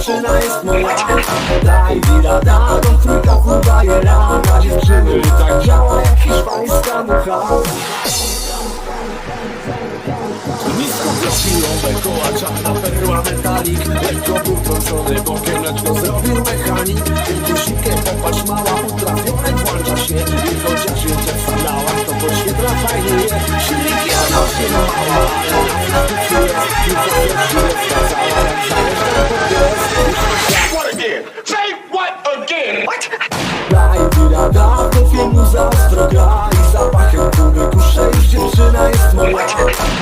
dziewczyna jest moja Daj mi rada, tak mi rada, konfie podaje rana mucha Nisko profilowe koła czarna perła metalik Lekko był trącony bokiem, lecz go zrobił mechanik Gusikiem popatrz mała, utrafiony włącza się I chociaż jedzie w sandałach, to podświetla fajnie je Silniki odnośnie mała, na tu jest I co pierwszy jest kazała, jak What?